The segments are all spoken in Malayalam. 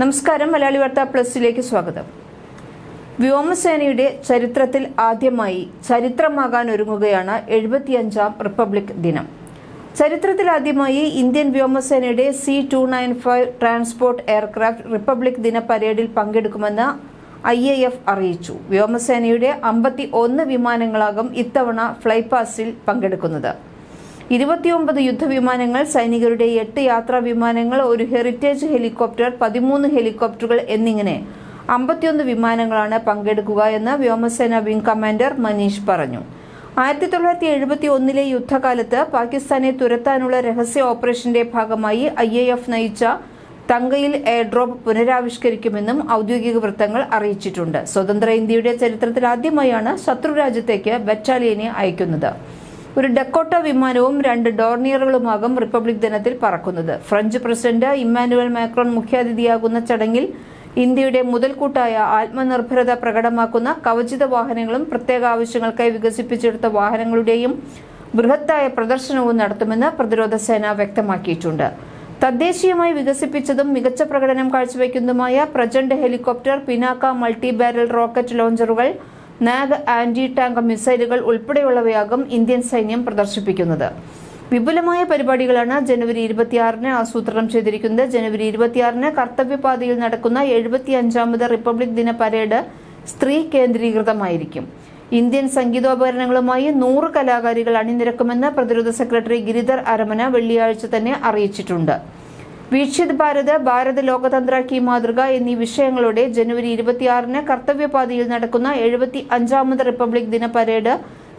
നമസ്കാരം. മലയാളി വാർത്ത പ്ലസിലേക്ക് സ്വാഗതം. വ്യോമസേനയുടെ ചരിത്രത്തിൽ ആദ്യമായി ചരിത്രമാകാൻ ഒരുങ്ങുകയാണ് എഴുപത്തിയഞ്ചാം റിപ്പബ്ലിക് ദിനം. ചരിത്രത്തിൽ ആദ്യമായി ഇന്ത്യൻ വ്യോമസേനയുടെ C two nine five transport aircraft republic ദിന പരേഡിൽ പങ്കെടുക്കുമെന്ന് ഐ എ എഫ് അറിയിച്ചു. വ്യോമസേനയുടെ അമ്പത്തി ഒന്ന് വിമാനങ്ങളാകും ഇത്തവണ ഫ്ലൈപാസിൽ പങ്കെടുക്കുന്നത്. ഇരുപത്തിയൊമ്പത് യുദ്ധവിമാനങ്ങൾ സൈനികരുടെ എട്ട് യാത്രാ വിമാനങ്ങൾ ഒരു ഹെറിറ്റേജ് ഹെലികോപ്റ്റർ പതിമൂന്ന് ഹെലികോപ്റ്ററുകൾ എന്നിങ്ങനെ അമ്പത്തിയൊന്ന് വിമാനങ്ങളാണ് പങ്കെടുക്കുക എന്ന് വ്യോമസേന വിംഗ് കമാൻഡർ മനീഷ് പറഞ്ഞു. ആയിരത്തി തൊള്ളായിരത്തി എഴുപത്തി ഒന്നിലെ യുദ്ധകാലത്ത് പാകിസ്ഥാനെ തുരത്താനുള്ള രഹസ്യ ഓപ്പറേഷന്റെ ഭാഗമായി ഐ എ എഫ് നയിച്ച തങ്കയിൽ എയർ ഡ്രോപ്പ് പുനരാവിഷ്കരിക്കുമെന്നും ഔദ്യോഗിക വൃത്തങ്ങൾ അറിയിച്ചിട്ടുണ്ട്. സ്വതന്ത്ര ഇന്ത്യയുടെ ചരിത്രത്തിൽ ആദ്യമായാണ് ശത്രു രാജ്യത്തേക്ക് ബറ്റാലിയനെ അയക്കുന്നത്. ഒരു ഡക്കോട്ട വിമാനവും രണ്ട് ഡോർണിയറുകളുമാകും റിപ്പബ്ലിക് ദിനത്തിൽ പറക്കുന്നത്. ഫ്രഞ്ച് പ്രസിഡന്റ് ഇമ്മാനുവൽ മാക്രോൺ മുഖ്യാതിഥിയാകുന്ന ചടങ്ങിൽ ഇന്ത്യയുടെ മുതൽക്കൂട്ടായ ആത്മനിർഭരത പ്രകടമാക്കുന്ന കവചിത വാഹനങ്ങളും പ്രത്യേക ആവശ്യങ്ങൾക്കായി വികസിപ്പിച്ചെടുത്ത വാഹനങ്ങളുടെയും ബൃഹത്തായ പ്രദർശനവും നടത്തുമെന്ന് പ്രതിരോധ സേന വ്യക്തമാക്കിയിട്ടുണ്ട്. തദ്ദേശീയമായി വികസിപ്പിച്ചതും മികച്ച പ്രകടനം കാഴ്ചവെക്കുന്നതുമായ Prachand helicopter Pinaka multi barrel rocket ലോഞ്ചറുകൾ Nag anti tank മിസൈലുകൾ ഉൾപ്പെടെയുള്ളവയാകും ഇന്ത്യൻ സൈന്യം പ്രദർശിപ്പിക്കുന്നത്. വിപുലമായ പരിപാടികളാണ് ജനുവരി ഇരുപത്തിയാറിന് ആസൂത്രണം ചെയ്തിരിക്കുന്നത്. ജനുവരി ഇരുപത്തിയാറിന് കർത്തവ്യപാതയിൽ നടക്കുന്ന എഴുപത്തിയഞ്ചാമത് റിപ്പബ്ലിക് ദിന പരേഡ് സ്ത്രീ കേന്ദ്രീകൃതമായിരിക്കും. ഇന്ത്യൻ സംഗീതോപകരണങ്ങളുമായി നൂറ് കലാകാരികൾ അണിനിരക്കുമെന്ന് പ്രതിരോധ സെക്രട്ടറി ഗിരിധർ അരമന വെള്ളിയാഴ്ച തന്നെ അറിയിച്ചിട്ടുണ്ട്. വീക്ഷിത് ഭാരത് ഭാരത് ലോകതന്ത്ര കി മാതൃക എന്നീ വിഷയങ്ങളോടെ ജനുവരി ഇരുപത്തിയാറിന് കർത്തവ്യപാതയിൽ നടക്കുന്ന എഴുപത്തി അഞ്ചാമത് റിപ്പബ്ലിക് ദിന പരേഡ്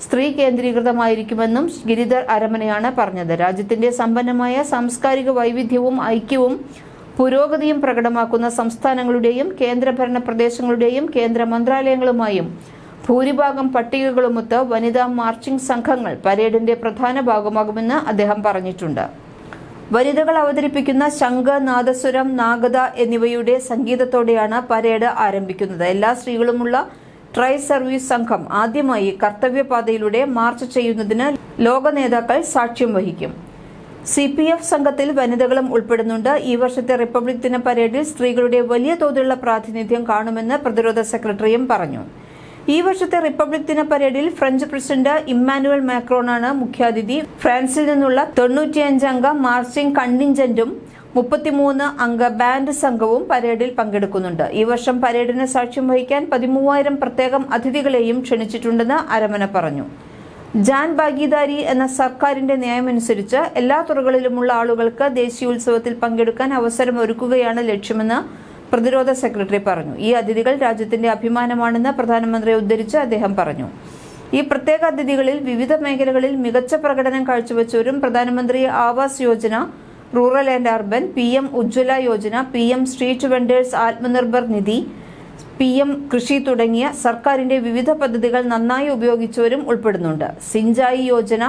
സ്ത്രീ കേന്ദ്രീകൃതമായിരിക്കുമെന്നും ഗിരിധർ അരമനയാണ് പറഞ്ഞത്. രാജ്യത്തിന്റെ സമ്പന്നമായ സാംസ്കാരിക വൈവിധ്യവും ഐക്യവും പുരോഗതിയും പ്രകടമാക്കുന്ന സംസ്ഥാനങ്ങളുടെയും കേന്ദ്രഭരണ പ്രദേശങ്ങളുടെയും കേന്ദ്ര മന്ത്രാലയങ്ങളുമായും ഭൂരിഭാഗം പട്ടികകളുമൊത്ത് വനിതാ മാർച്ചിംഗ് സംഘങ്ങൾ പരേഡിന്റെ പ്രധാന ഭാഗമാകുമെന്ന് അദ്ദേഹം പറഞ്ഞിട്ടുണ്ട്. വനിതകൾ അവതരിപ്പിക്കുന്ന ശംഖ നാദസ്വരം നാഗത എന്നിവയുടെ സംഗീതത്തോടെയാണ് പരേഡ് ആരംഭിക്കുന്നത്. എല്ലാ സ്ത്രീകളുമുള്ള ട്രൈ സർവീസ് സംഘം ആദ്യമായി കർത്തവ്യപാതയിലൂടെ മാർച്ച് ചെയ്യുന്നതിന് ലോക നേതാക്കൾ സാക്ഷ്യം വഹിക്കും. സി പി എഫ് സംഘത്തിൽ വനിതകളും ഉൾപ്പെടുന്നുണ്ട്. ഈ വർഷത്തെ റിപ്പബ്ലിക് ദിന പരേഡിൽ സ്ത്രീകളുടെ വലിയ തോതിലുള്ള പ്രാതിനിധ്യം കാണുമെന്ന് പ്രതിരോധ സെക്രട്ടറിയും പറഞ്ഞു. ഈ വർഷത്തെ റിപ്പബ്ലിക് ദിന പരേഡിൽ ഫ്രഞ്ച് പ്രസിഡന്റ് ഇമ്മാനുവൽ മാക്രോണാണ് മുഖ്യാതിഥി. ഫ്രാൻസിൽ നിന്നുള്ള തൊണ്ണൂറ്റിയഞ്ച് അംഗ മാർച്ചിംഗ് കണ്ടിഞ്ചന്റും മുപ്പത്തിമൂന്ന് അംഗ ബാൻഡ് സംഘവും പരേഡിൽ പങ്കെടുക്കുന്നുണ്ട്. ഈ വർഷം പരേഡിന് സാക്ഷ്യം വഹിക്കാൻ പതിമൂവായിരം പ്രത്യേകം അതിഥികളെയും ക്ഷണിച്ചിട്ടുണ്ടെന്ന് അരമന പറഞ്ഞു. ജാൻ ഭാഗീദാരി എന്ന സർക്കാരിന്റെ നയമനുസരിച്ച് എല്ലാ തുറകളിലുമുള്ള ആളുകൾക്ക് ദേശീയോത്സവത്തിൽ പങ്കെടുക്കാൻ അവസരം ഒരുക്കുകയാണ് ലക്ഷ്യമെന്ന് പ്രതിരോധ സെക്രട്ടറി പറഞ്ഞു. ഈ അതിഥികൾ രാജ്യത്തിന്റെ അഭിമാനമാണെന്ന് പ്രധാനമന്ത്രിയെ ഉദ്ധരിച്ച് അദ്ദേഹം പറഞ്ഞു. ഈ പ്രത്യേക അതിഥികളിൽ വിവിധ മേഖലകളിൽ മികച്ച പ്രകടനം കാഴ്ചവെച്ചവരും Pradhan Mantri Awas Yojana rural and urban P M Ujjwala Yojana P M street vendors Atmanirbhar Nidhi P M Krishi തുടങ്ങിയ സർക്കാരിന്റെ വിവിധ പദ്ധതികൾ നന്നായി ഉപയോഗിച്ചവരും ഉൾപ്പെടുന്നുണ്ട്. Sinchai Yojana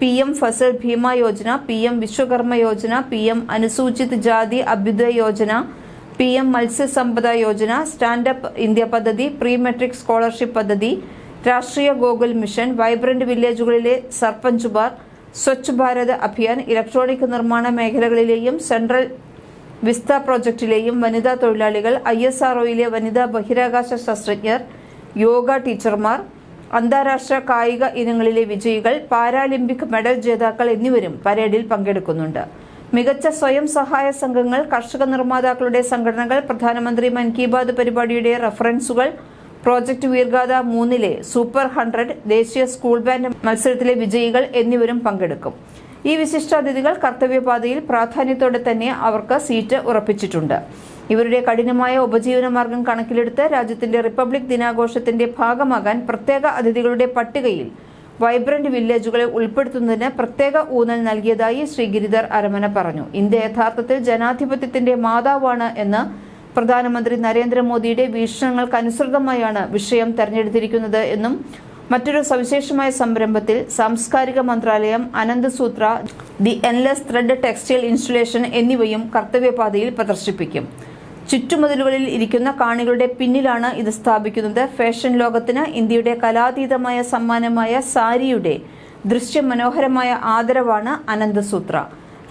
P M Fasal Bima Yojana P M Vishwakarma Yojana P M Anusuchit Jaati Abhyudaya Yojana P M Matsya Sampada Yojana stand up India പദ്ധതി പ്രീ മെട്രിക് സ്കോളർഷിപ്പ് പദ്ധതി രാഷ്ട്രീയ ഗോകുൽ മിഷൻ വൈബ്രന്റ് വില്ലേജുകളിലെ സർപഞ്ചുമാർ സ്വച്ഛ് ഭാരത് അഭിയാൻ ഇലക്ട്രോണിക് നിർമ്മാണ മേഖലകളിലെയും സെൻട്രൽ വിസ്ത പ്രോജക്റ്റിലെയും വനിതാ തൊഴിലാളികൾ ഐ എസ് ആർഒയിലെ വനിതാ ബഹിരാകാശ ശാസ്ത്രജ്ഞർ യോഗ ടീച്ചർമാർ അന്താരാഷ്ട്ര കായിക ഇനങ്ങളിലെ വിജയികൾ പാരാലിമ്പിക് മെഡൽ ജേതാക്കൾ എന്നിവരും പരേഡിൽ പങ്കെടുക്കുന്നുണ്ട്. മികച്ച സ്വയം സഹായ സംഘങ്ങൾ കർഷക നിർമ്മാതാക്കളുടെ സംഘടനകൾ പ്രധാനമന്ത്രി മൻ കി ബാത് പരിപാടിയുടെ റഫറൻസുകൾ പ്രോജക്ട് വീർഗാഥ മൂന്നിലെ സൂപ്പർ ഹൺഡ്രഡ് ദേശീയ സ്കൂൾ ബാൻഡ് മത്സരത്തിലെ വിജയികൾ എന്നിവരും പങ്കെടുക്കും. ഈ വിശിഷ്ടാതിഥികൾ കർത്തവ്യപാതയിൽ പ്രാധാന്യത്തോടെ തന്നെ അവർക്ക് സീറ്റ് ഉറപ്പിച്ചിട്ടുണ്ട്. ഇവരുടെ കഠിനമായ ഉപജീവന മാർഗം കണക്കിലെടുത്ത് രാജ്യത്തിന്റെ റിപ്പബ്ലിക് ദിനാഘോഷത്തിന്റെ ഭാഗമാകാൻ പ്രത്യേക അതിഥികളുടെ പട്ടികയിൽ വൈബ്രന്റ് വില്ലേജുകളെ ഉൾപ്പെടുത്തുന്നതിന് പ്രത്യേക ഊന്നൽ നൽകിയതായി ശ്രീ ഗിരിധർ അരമന പറഞ്ഞു. ഇന്ത്യ യഥാർത്ഥത്തിൽ ജനാധിപത്യത്തിന്റെ മാതാവാണ് എന്ന് പ്രധാനമന്ത്രി നരേന്ദ്രമോദിയുടെ വീക്ഷണങ്ങൾക്കനുസൃതമായാണ് വിഷയം തെരഞ്ഞെടുത്തിരിക്കുന്നത് എന്നും മറ്റൊരു സവിശേഷമായ സംരംഭത്തിൽ സാംസ്കാരിക മന്ത്രാലയം Anantasutra the endless thread textile installation എന്നിവയും കർത്തവ്യപാതയിൽ പ്രദർശിപ്പിക്കും. ചുറ്റുമതിലുകളിൽ ഇരിക്കുന്ന കാണികളുടെ പിന്നിലാണ് ഇത് സ്ഥാപിക്കുന്നത്. ഫാഷൻ ലോകത്തിന് ഇന്ത്യയുടെ കലാതീതമായ സമ്മാനമായ സാരിയുടെ ദൃശ്യമനോഹരമായ ആദരവാണ് അനന്തസൂത്ര.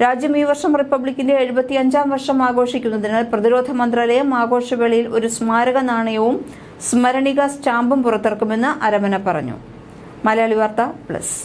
രാജ്യം ഈ വർഷം റിപ്പബ്ലിക്കിന്റെ എഴുപത്തിയഞ്ചാം വർഷം ആഘോഷിക്കുന്നതിനാൽ പ്രതിരോധ മന്ത്രാലയം ആഘോഷവേളയിൽ ഒരു സ്മാരക നാണയവും സ്മരണിക സ്റ്റാമ്പും പുറത്തിറക്കുമെന്ന് അരമന പറഞ്ഞു. മലയാളി വാർത്ത പ്ലസ്.